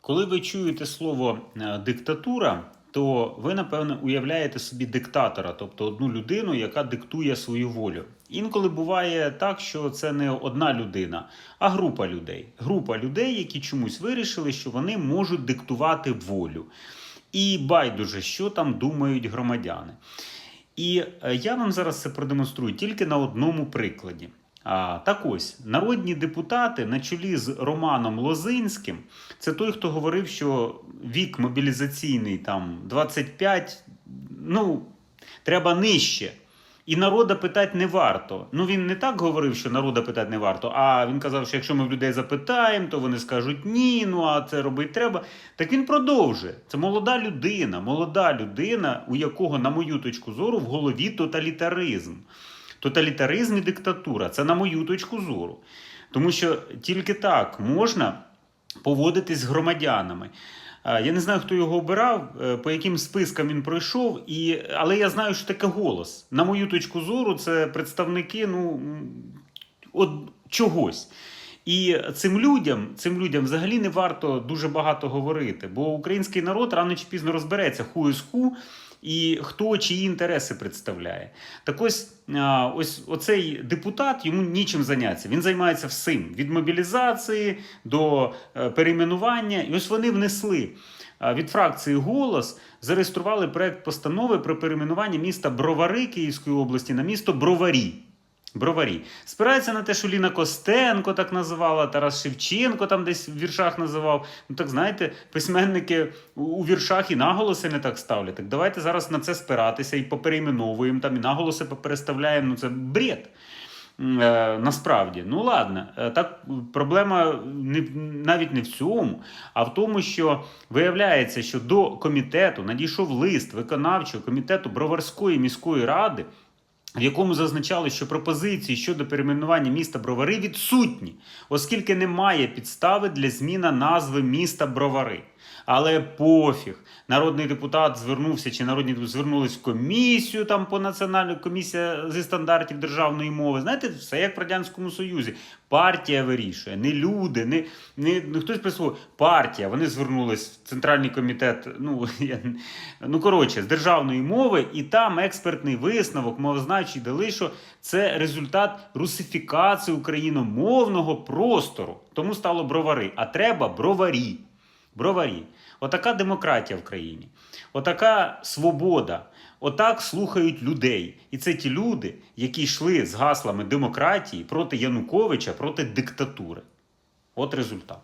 Коли ви чуєте слово е, диктатура, то ви, напевно, уявляєте собі диктатора, тобто одну людину, яка диктує свою волю. Інколи буває так, що це не одна людина, а група людей. Група людей, які чомусь вирішили, що вони можуть диктувати волю. І байдуже, що там думають громадяни. І е, я вам зараз це продемонструю тільки на одному прикладі. Так ось, народні депутати на чолі з Романом Лозинським, це той, хто говорив, що вік мобілізаційний там 25, ну, треба нижче. І народа питати не варто. Ну він не так говорив, що народа питати не варто. А він казав, що якщо ми в людей запитаємо, то вони скажуть ні, ну а це робити треба. Так він продовжує. Це молода людина, молода людина, у якого, на мою точку зору, в голові тоталітаризм. Тоталітаризм і диктатура це на мою точку зору. Тому що тільки так можна поводитись з громадянами. Е, Я не знаю, хто його обирав, е, по яким спискам він пройшов, і... але я знаю, що таке голос. На мою точку зору, це представники ну, от чогось. І цим людям, цим людям взагалі не варто дуже багато говорити, бо український народ рано чи пізно розбереться ху із ху, і хто чиї інтереси представляє. Так ось, ось оцей депутат йому нічим зайнятися. Він займається всім: від мобілізації до е, перейменування. І ось вони внесли від фракції Голос зареєстрували проект постанови про перейменування міста Бровари Київської області на місто Броварі. Броварі. Спирається на те, що Ліна Костенко так називала, Тарас Шевченко там десь в віршах називав. Ну так знаєте, письменники у- віршах і наголоси не так ставлять. Так давайте зараз на це спиратися і поперейменовуємо там, і наголоси попереставляємо. Ну це бред. Е, насправді, ну ладно, Е, так проблема не, навіть не в цьому, а в тому, що виявляється, що до комітету надійшов лист виконавчого комітету Броварської міської ради, в якому зазначали, що пропозиції щодо перейменування міста Бровари відсутні, оскільки немає підстави для зміни назви міста Бровари. Але пофіг, народний депутат звернувся, чи народні звернулись в комісію там по національну комісія зі стандартів державної мови. Знаєте, все як в радянському союзі. Партія вирішує, не люди, не, не, не хтось прислуг. Партія. Вони звернулись в центральний комітет. Ну я ну коротше, з державної мови, і там експертний висновок, мовознавчий дали, що це результат русифікації україномовного простору. Тому стало бровари. А треба броварі. Броварі. Отака демократія в країні, отака свобода. Отак слухають людей. І це ті люди, які йшли з гаслами демократії проти Януковича, проти диктатури. От результат.